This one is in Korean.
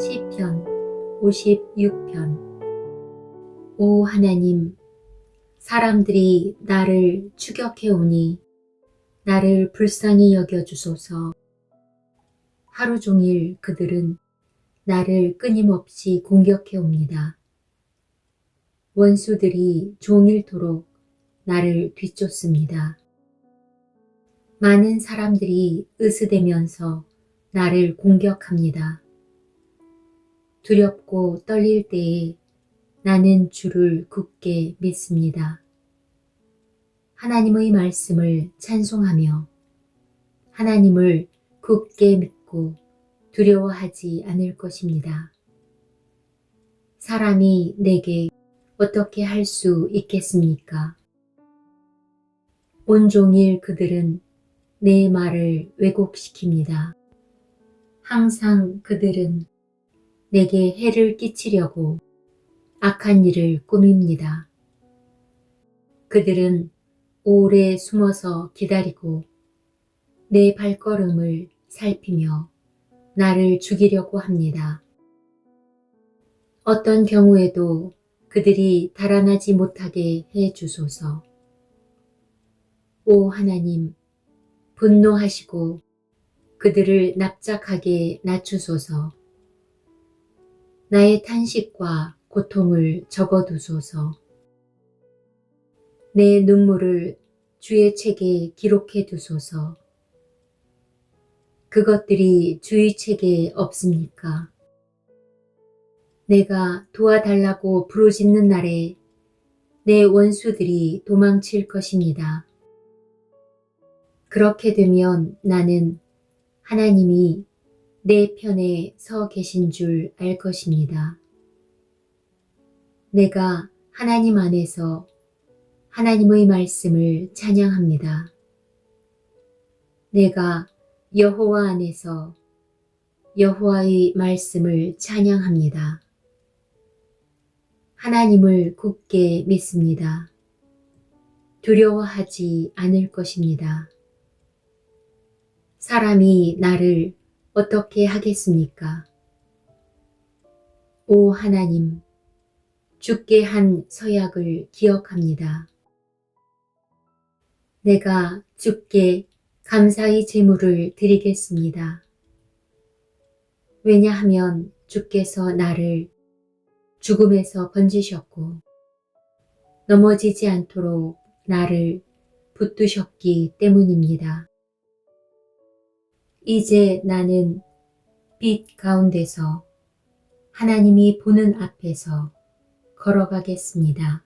시편 56편 오 하나님 사람들이 나를 추격해 오니 나를 불쌍히 여겨 주소서 하루 종일 그들은 나를 끊임없이 공격해 옵니다. 원수들이 종일토록 나를 뒤쫓습니다. 많은 사람들이 으스대면서 나를 공격합니다. 두렵고 떨릴 때에 나는 주를 굳게 믿습니다. 하나님의 말씀을 찬송하며 하나님을 굳게 믿고 두려워하지 않을 것입니다. 사람이 내게 어떻게 할 수 있겠습니까? 온종일 그들은 내 말을 왜곡시킵니다. 항상 그들은 내게 해를 끼치려고 악한 일을 꾸밉니다. 그들은 오래 숨어서 기다리고 내 발걸음을 살피며 나를 죽이려고 합니다. 어떤 경우에도 그들이 달아나지 못하게 해 주소서. 오 하나님, 분노하시고 그들을 납작하게 낮추소서. 나의 탄식과 고통을 적어두소서. 내 눈물을 주의 책에 기록해 두소서. 그것들이 주의 책에 없습니까? 내가 도와달라고 부르짖는 날에 내 원수들이 도망칠 것입니다. 그렇게 되면 나는 하나님이 내 편에 서 계신 줄 알 것입니다. 내가 하나님 안에서 하나님의 말씀을 찬양합니다. 내가 여호와 안에서 여호와의 말씀을 찬양합니다. 하나님을 굳게 믿습니다. 두려워하지 않을 것입니다. 사람이 나를 어떻게 하겠습니까? 오 하나님, 죽게 한 서약을 기억합니다. 내가 죽게 감사의 제물을 드리겠습니다. 왜냐하면 주께서 나를 죽음에서 건지셨고 넘어지지 않도록 나를 붙드셨기 때문입니다. 이제 나는 빛 가운데서 하나님이 보는 앞에서 걸어가겠습니다.